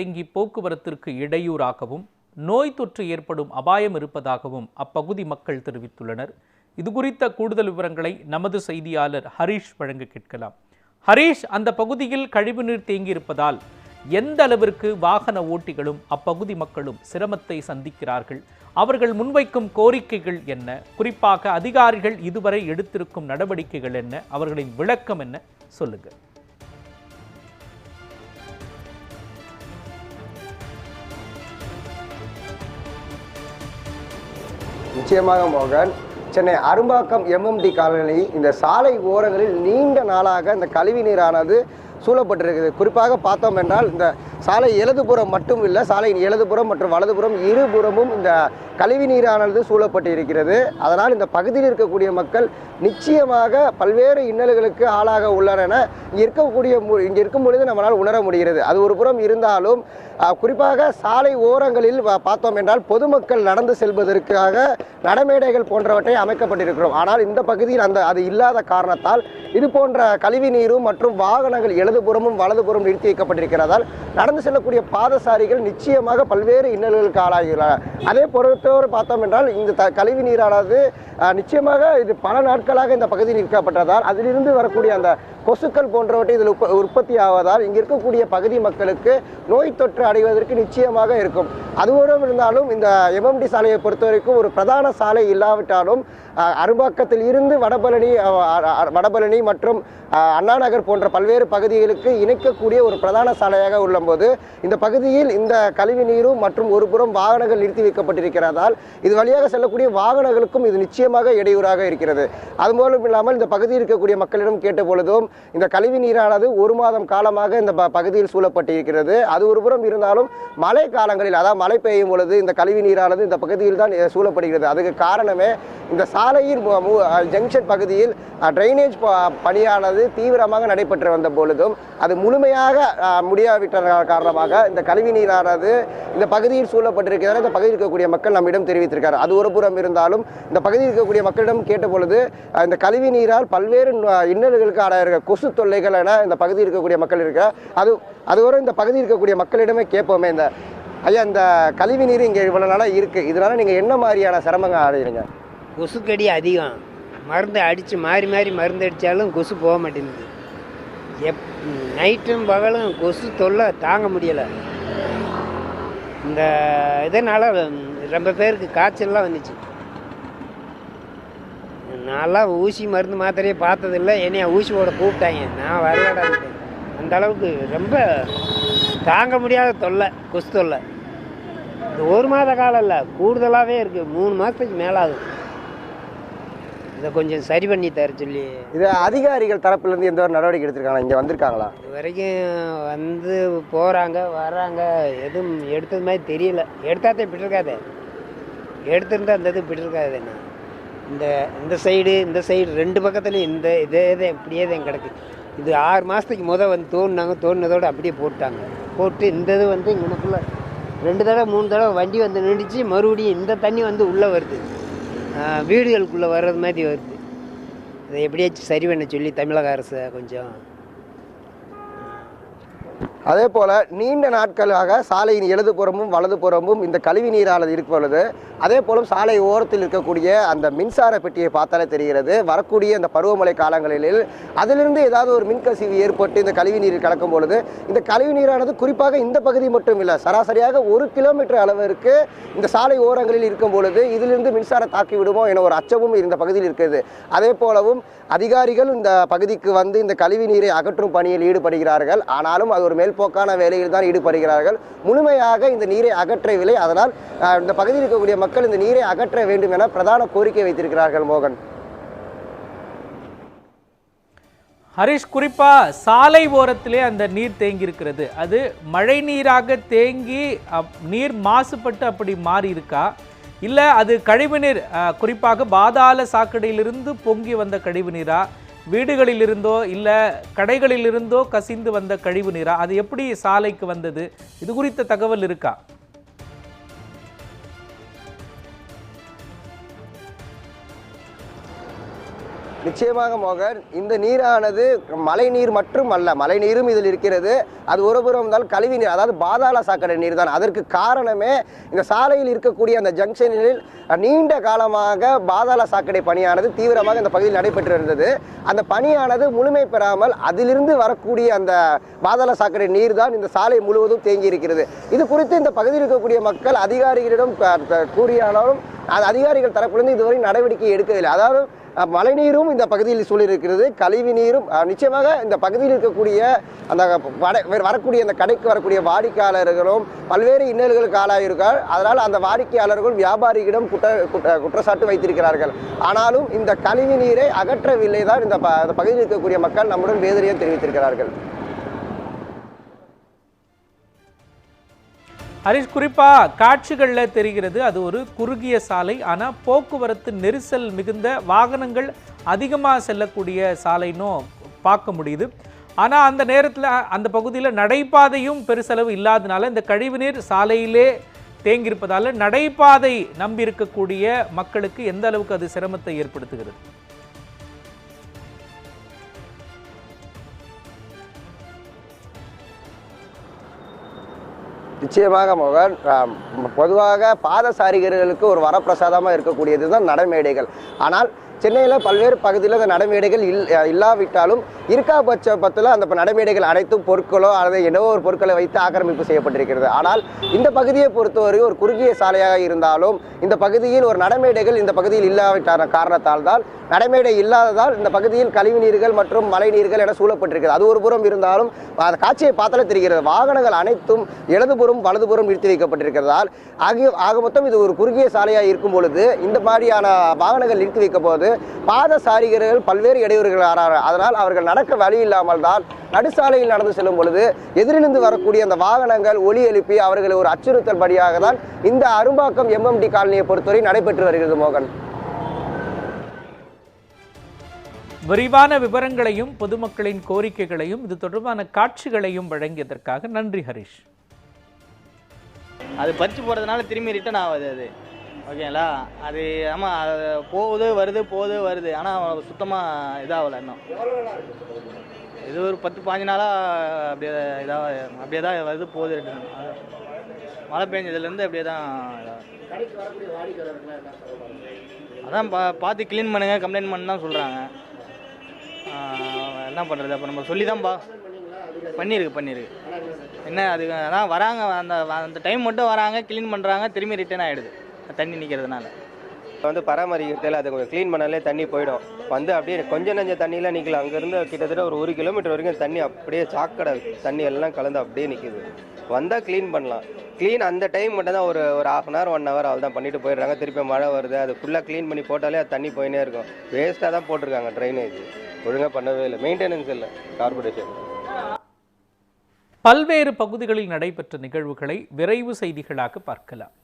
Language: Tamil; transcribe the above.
தேங்கி போக்குவரத்திற்கு இடையூறாகவும் நோய் தொற்று ஏற்படும் அபாயம் இருப்பதாகவும் அப்பகுதி மக்கள் தெரிவித்துள்ளனர். இது குறித்த கூடுதல் விவரங்களை நமது செய்தியாளர் ஹரீஷ் வழங்க கேட்கலாம். ஹரீஷ் அந்த பகுதியில் கழிவுநீர் தேங்கியிருப்பதால் எந்த அளவிற்கு வாகன ஓட்டிகளும் அப்பகுதி மக்களும் சிரமத்தை சந்திக்கிறார்கள்? அவர்கள் முன்வைக்கும் கோரிக்கைகள் என்ன? குறிப்பாக அதிகாரிகள் இதுவரை எடுத்திருக்கும் நடவடிக்கைகள் என்ன? அவர்களின் விளக்கம் என்ன? சொல்லுங்க நிச்சயமாக மோகன். சென்னை அரும்பாக்கம் எம்எம்டி காலனி இந்த சாலை ஓரங்களில் நீண்ட நாளாக இந்த கழிவு நீரானது சூழப்பட்டிருக்குது. குறிப்பாக பார்த்தோம் என்றால் இந்த சாலை இடதுபுறம் மட்டும் இல்லை சாலையின் இடதுபுறம் மற்றும் வலதுபுறம் இருபுறமும் இந்த கழிவு நீரானது சூழப்பட்டு இருக்கிறது அதனால் இந்த பகுதியில் இருக்கக்கூடிய மக்கள் நிச்சயமாக பல்வேறு இன்னல்களுக்கு ஆளாக உள்ளன என இங்கே இருக்கக்கூடிய மு- இங்கே இருக்கும் பொழுது நம்மளால் உணர முடிகிறது. அது ஒரு புறம் இருந்தாலும் குறிப்பாக சாலை ஓரங்களில் பார்த்தோம் என்றால் பொதுமக்கள் நடந்து செல்வதற்காக நடமேடைகள் போன்றவற்றை அமைக்கப்பட்டிருக்கிறோம். ஆனால் இந்த பகுதியில் அந்த அது இல்லாத காரணத்தால் இது போன்ற கழிவு நீரும் மற்றும் வாகனங்கள் இடதுபுறமும் வலதுபுறம் நிறுத்தி வைக்கப்பட்டிருக்கிறதால் நடந்து செல்லக்கூடிய பாதசாரிகள் நிச்சயமாக பல்வேறு இன்னல்களுக்கு ஆளாகிறார்கள். அதே பொறுத்தவரை பார்த்தோம் என்றால் இந்த த கழிவு நீரானது நிச்சயமாக இது பல நாட்களாக இந்த பகுதி நிற்கப்பட்டதால் அதிலிருந்து வரக்கூடிய அந்த கொசுக்கள் போன்றவற்றை இதில் உற்ப உற்பத்தி ஆவதால் இங்கே இருக்கக்கூடிய பகுதி மக்களுக்கு நோய் தொற்று அடைவதற்கு நிச்சயமாக இருக்கும். அதுவோடும் இருந்தாலும் இந்த எம்எம்டி சாலையை பொறுத்த வரைக்கும் ஒரு பிரதான சாலை இல்லாவிட்டாலும் அரும்பாக்கத்தில் இருந்து வடபழனி வடபழனி மற்றும் அண்ணாநகர் போன்ற பல்வேறு பகுதிகளுக்கு இணைக்கக்கூடிய ஒரு பிரதான சாலையாக உள்ளபோது இந்த பகுதியில் இந்த கழிவு நீரும் மற்றும் ஒரு புறம் வாகனங்கள் நிறுத்தி வைக்கப்பட்டிருக்கிறதால் இது வழியாக செல்லக்கூடிய வாகனங்களுக்கும் இது நிச்சயமாக இடையூறாக இருக்கிறது. அதுபோலும் இல்லாமல் இந்த பகுதியில் இருக்கக்கூடிய மக்களிடம் கேட்ட பொழுதும் இந்த கழிவு நீரானது ஒரு மாதம் காலமாக இந்த ப- பகுதியில் சூழப்பட்டிருக்கிறது. அது ஒரு புறம் இருந்தாலும் மழை காலங்களில் அதாவது மழை பெய்யும் பொழுது இந்த கழிவு நீரானது இந்த பகுதியில் தான் சூழப்படுகிறது. அதுக்கு காரணமே இந்த சாலையின் மு- மு- ஜங்ஷன் பகுதியில் ட்ரைனேஜ் ப- பணியானது தீவிரமாக நடைபெற்று வந்த பொழுதும் அது முழுமையாக முடியாவிட்ட காரணமாக இந்த கழிவு நீரானது இந்த பகுதியில் சூழப்பட்டிருக்கிறதால் இந்த பகுதியில் இருக்கக்கூடிய மக்கள் நம்மிடம் தெரிவித்திருக்கார் அது ஒரு புறம் இருந்தாலும் இந்த பகுதியில் இருக்கக்கூடிய மக்களிடம் கேட்ட பொழுது இந்த கழிவு நீரால் பல்வேறு இன்னல்களுக்கு ஆடாயிருக்க கொசு தொல்லைகள் என இந்த பகுதியில் இருக்கக்கூடிய மக்கள் இருக்க அது அதுவரை இந்த பகுதியில் இருக்கக்கூடிய மக்களிடமே கேட்போமே இந்த ஐயா இந்த கழிவு நீர் இங்கே இவ்வளோ நாளாக இருக்குது இதனால் நீங்கள் என்ன மாதிரியான சிரமங்கள் ஆடுறீங்க கொசுக்கடி அதிகம். மருந்து அடித்து மாறி மாறி மருந்து அடித்தாலும் கொசு போக மாட்டேங்குது. எப் நைட்டும் பகலும் கொசு தொல்லை தாங்க முடியலை. இந்த இதனால் ரொம்ப பேருக்கு காய்ச்சல்லாம் வந்துச்சு. நான்லாம் ஊசி மருந்து மாத்திரையே பார்த்ததில்ல. என்னைய ஊசி போட கூப்பிட்டாங்க. நான் வரலடான்ட்டேன் அந்த அளவுக்கு ரொம்ப தாங்க முடியாத தொல்லை கொசு தொல்லை. இது ஒரு மாத காலம் இல்லை. கூடுதலாகவே இருக்குது மூணு மாதத்துக்கு மேலே ஆகுது இதை கொஞ்சம் சரி பண்ணி தர சொல்லி. இது அதிகாரிகள் தரப்புலேருந்து எந்த ஒரு நடவடிக்கை எடுத்திருக்காங்களா? இங்கே வந்திருக்காங்களா? இது வரைக்கும் வந்து போகிறாங்க வர்றாங்க. எதுவும் எடுத்தது மாதிரி தெரியல. எடுத்தாத்தே பிடிருக்காதே எடுத்திருந்தா அந்த இது பிடிருக்காது என்ன இந்த இந்த சைடு இந்த சைடு ரெண்டு பக்கத்துலையும் இந்த இதே இதே இப்படியே தான் கிடக்கு. இது ஆறு மாதத்துக்கு முத வந்து தோணுனாங்க தோணுனதோடு அப்படியே போட்டாங்க. போட்டு இந்த இது வந்து இங்கனக்குள்ள ரெண்டு தடவை மூணு தடவை வண்டி வந்து நின்றுச்சு. மறுபடியும் இந்த தண்ணி வந்து உள்ளே வருது. வீடுகளுக்குள்ளே வர்றது மாதிரி வருது. அதை எப்படியாச்சும் சரி பண்ண சொல்லி தமிழக அரசை கொஞ்சம் அதே போல் நீண்ட நாட்களாக சாலையின் இடதுபுறமும் வலதுபுறமும் இந்த கழிவு நீரானது இருக்கிறது அதே போல சாலை ஓரத்தில் இருக்கக்கூடிய அந்த மின்சார பெட்டியை பார்த்தாலே தெரிகிறது. வரக்கூடிய அந்த பருவமழை காலங்களில் அதிலிருந்து ஏதாவது ஒரு மின்கசிவு ஏற்பட்டு இந்த கழிவு நீர் கலக்கும் பொழுது இந்த கழிவு நீரானது குறிப்பாக இந்த பகுதி மட்டும் இல்லை சராசரியாக ஒரு கிலோமீட்டர் அளவிற்கு இந்த சாலை ஓரங்களில் இருக்கும் பொழுது இதிலிருந்து மின்சார தாக்கி விடுமோ என ஒரு அச்சமும் இந்த பகுதியில் இருக்கிறது. அதே போலவும் அதிகாரிகள் இந்த பகுதிக்கு வந்து இந்த கழிவு நீரை அகற்றும் பணியில் ஈடுபடுகிறார்கள். ஆனாலும் அது ஒரு மேல்போக்கான வேலையில் தான் ஈடுபடுகிறார்கள். முழுமையாக இந்த நீரை அகற்றவில்லை. அதனால் இந்த பகுதியில் இருக்கக்கூடிய மக்கள் இந்த நீரை அகற்ற வேண்டும் என பிரதான கோரிக்கை வைத்திருக்கிறார்கள் மோகன். ஹரிஷ் குறிப்பா சாலை ஓரத்திலே அந்த நீர் தேங்கி இருக்கிறது அது மழை நீராக தேங்கி நீர் மாசுபட்டு அப்படி மாறி இருக்கா இல்லை அது கழிவு நீர் குறிப்பாக பாதாள சாக்கடையிலிருந்து பொங்கி வந்த கழிவு நீரா வீடுகளிலிருந்தோ இல்லை கடைகளிலிருந்தோ கசிந்து வந்த கழிவு நீரா? அது எப்படி சாலைக்கு வந்தது? இது குறித்த தகவல் இருக்கா? நிச்சயமாக மோகன் இந்த நீரானது மழை நீர் மட்டும் அல்ல மழை நீரும் இதில் இருக்கிறது. அது ஒருபுறம் இருந்தால் கழிவு நீர் அதாவது பாதாள சாக்கடை நீர் தான். அதற்கு காரணமே இந்த சாலையில் இருக்கக்கூடிய அந்த ஜங்ஷனில் நீண்ட காலமாக பாதாள சாக்கடை பணியானது தீவிரமாக இந்த பகுதியில் நடைபெற்று இருந்தது. அந்த பணியானது முழுமை பெறாமல் அதிலிருந்து வரக்கூடிய அந்த பாதாள சாக்கடை நீர் தான் இந்த சாலை முழுவதும் தேங்கி இருக்கிறது. இது குறித்து இந்த பகுதியில் இருக்கக்கூடிய மக்கள் அதிகாரிகளிடம் கூறியானாலும் அதிகாரிகள் தரப்பிலிருந்து இதுவரை நடவடிக்கை எடுக்கவில்லை. அதாவது மழைநீரும் இந்த பகுதியில் சூழ்ந்திருக்கிறது கழிவு நீரும் நிச்சயமாக இந்த பகுதியில் இருக்கக்கூடிய அந்த வட வரக்கூடிய அந்த கடைக்கு வரக்கூடிய வாடிக்கையாளர்களும் பல்வேறு இன்னல்களுக்கு ஆளாயிருக்கார் அதனால் அந்த வாடிக்கையாளர்கள் வியாபாரிகளிடம் குற்ற குற்றச்சாட்டு வைத்திருக்கிறார்கள். ஆனாலும் இந்த கழிவு நீரை அகற்றவில்லை தான் இந்த இந்த பகுதியில் இருக்கக்கூடிய மக்கள் நம்முடன் வேதனையை தெரிவித்திருக்கிறார்கள். ஹரிஷ் குறிப்பா காட்சிகளில் தெரிகிறது அது ஒரு குறுகிய சாலை ஆனால் போக்குவரத்து நெரிசல் மிகுந்த வாகனங்கள் அதிகமாக செல்லக்கூடிய சாலைன்னும் பார்க்க முடியுது. ஆனால் அந்த நேரத்தில் அந்த பகுதியில் நடைபாதையும் பெருசளவு இல்லாதனால இந்த கழிவுநீர் சாலையிலே தேங்கியிருப்பதால் நடைபாதை நம்பி இருக்கக்கூடிய மக்களுக்கு எந்த அளவுக்கு அது சிரமத்தை ஏற்படுத்துகிறது? நிச்சயமாக மோகன் பொதுவாக பாதசாரிகர்களுக்கு ஒரு வரப்பிரசாதமாக இருக்கக்கூடியது தான் நடைமேடைகள். ஆனால் சென்னையில் பல்வேறு பகுதியில் அந்த நடைமேடைகள் இல் இல்லாவிட்டாலும் இருக்கா பட்சத்தில் அந்த நடைமேடைகள் அனைத்தும் பொருட்களோ அல்லது என்னவோ ஒரு பொருட்களை வைத்து ஆக்கிரமிப்பு செய்யப்பட்டிருக்கிறது. ஆனால் இந்த பகுதியை பொறுத்தவரை ஒரு குறுகிய சாலையாக இருந்தாலும் இந்த பகுதியில் ஒரு நடைமேடைகள் இந்த பகுதியில் இல்லாவிட்டான காரணத்தால் தான் நடைமேடை இல்லாததால் இந்த பகுதியில் கழிவு நீர்கள் மற்றும் மழை நீர்கள் என சூழப்பட்டிருக்கிறது. அது ஒரு புறம் இருந்தாலும் அந்த காட்சியை பார்த்தாலே தெரிகிறது. வாகனங்கள் அனைத்தும் இடதுபுறம் வலதுபுறம் நிறுத்தி வைக்கப்பட்டிருக்கிறதால் ஆகிய ஆக மொத்தம் இது ஒரு குறுகிய சாலையாக இருக்கும் பொழுது இந்த மாதிரியான வாகனங்கள் நிறுத்தி வைக்கும் போது பாதசாரிகர்கள் பல்வேறு இடையூறுகள் ஆறார் அதனால் அவர்கள் நடக்க வழி இல்லாமல் தான் நடுசாலையில் நடந்து செல்லும் பொழுது எதிரிலிருந்து வரக்கூடிய அந்த வாகனங்கள் ஒலி எழுப்பி அவர்களை ஒரு அச்சுறுத்தல் படியாக தான் இந்த அரும்பாக்கம் எம்எம்டி காலனியை பொறுத்தவரை நடைபெற்று வருகிறது மோகன். விரிவான விவரங்களையும் பொதுமக்களின் கோரிக்கைகளையும் இது தொடர்பான காட்சிகளையும் வழங்கியதற்காக நன்றி ஹரிஷ். அது பறிச்சு போகிறதுனால திரும்பி ரிட்டர்ன் ஆகாது அது. ஓகேங்களா? அது ஆமாம் அது போகுது வருது போகுது வருது. ஆனால் சுத்தமாக இதாகல இன்னும். இது ஒரு பத்து பாஞ்சு நாளாக அப்படியே இதாக அப்படியே தான் வருது போகுது ரிட்டர்ன் மழை பெஞ்சதுலேருந்து அப்படியே தான் அதான் பா பார்த்து க்ளீன் பண்ணுங்கள் கம்ப்ளைண்ட் பண்ணு தான் சொல்கிறாங்க என்ன பண்ணுறது அப்போ நம்ம சொல்லி தான் பா பண்ணியிருக்கு பண்ணியிருக்கு என்ன அது அதான் வராங்க அந்த அந்த டைம் மட்டும் வராங்க க்ளீன் பண்ணுறாங்க திரும்பி ரிட்டர்ன் ஆகிடுது தண்ணி நிற்கிறதுனால வந்து பராமரிக்கிறதுல அதை கொஞ்சம் க்ளீன் பண்ணாலே தண்ணி போயிடும். வந்து அப்படியே கொஞ்சம் நஞ்ச தண்ணியில் நிற்கல அங்கேருந்து கிட்டத்தட்ட ஒரு ஒரு கிலோமீட்டர் வரைக்கும் தண்ணி அப்படியே சாக்கடை தண்ணி எல்லாம் கலந்து அப்படியே நிற்கிது வந்தால் க்ளீன் பண்ணலாம். க்ளீன் அந்த டைம் மட்டும் தான் ஒரு ஒரு half an hour one hour அவள் தான் பண்ணிட்டு போயிடுறாங்க. திருப்பி மழை வருது. அது ஃபுல்லாக க்ளீன் பண்ணி போட்டாலே அது தண்ணி போயினே இருக்கும். வேஸ்ட்டாக தான் போட்டிருக்காங்க ட்ரைனேஜ் ஒழுங்காக பண்ணவே இல்லை. மெயின்டெனன்ஸ் இல்லை. கார்பரேஷன் பல்வேறு பகுதிகளில் நடைபெற்ற நிகழ்வுகளை விரைவு செய்திகளாக பார்க்கலாம்.